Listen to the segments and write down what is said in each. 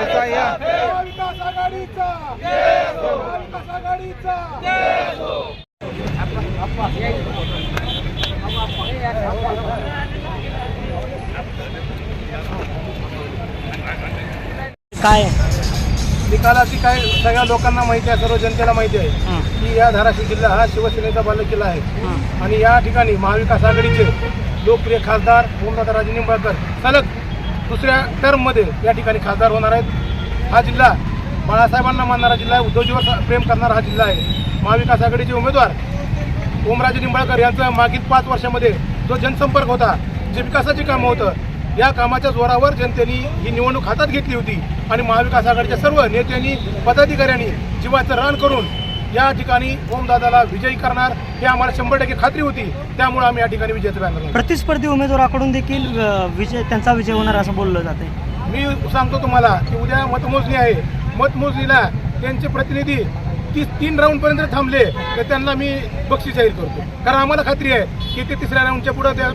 महाविकास काय? निकालाची काय सगळ्या लोकांना माहिती आहे सर्व जनतेला माहिती आहे की या धाराशिव जिल्हा हा शिवसेनेचा बालेकिल्ला आहे. आणि या ठिकाणी महाविकास आघाडीचे लोकप्रिय खासदार ओमदादा निंबाळकर सलग दुसऱ्या टर्ममध्ये या ठिकाणी खासदार होणार आहेत. हा जिल्हा बाळासाहेबांना मानणारा जिल्हा आहे. उद्धवजीवर प्रेम करणारा हा जिल्हा आहे. महाविकास आघाडीचे उमेदवार ओमराजे निंबाळकर यांचा मागील पाच वर्षामध्ये जो जनसंपर्क होता जे विकासाची कामं होतं या कामाच्या जोरावर जनतेने ही निवडणूक हातात घेतली होती. आणि महाविकास आघाडीच्या सर्व नेत्यांनी पदाधिकाऱ्यांनी जीवाचं रान करून या ठिकाणी ओमदादाला विजयी करणार. हे आम्हाला शंभर टक्के खात्री होती. त्यामुळे आम्ही या ठिकाणी विजयाचं बॅनर. प्रतिस्पर्धी उमेदवाराकडून देखील विजय त्यांचा विजय होणार असं बोललं जाते मी सांगतो तुम्हाला की उद्या मतमोजणी आहे. मतमोजणीला त्यांचे प्रतिनिधी तीस तीन राऊंड पर्यंत थांबले तर त्यांना मी बक्षीस जाहीर करतो. कारण आम्हाला खात्री आहे की ते तिसऱ्या राऊंडच्या पुढे त्या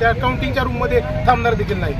त्या काउंटिंगच्या रूममध्ये थांबणार देखील नाही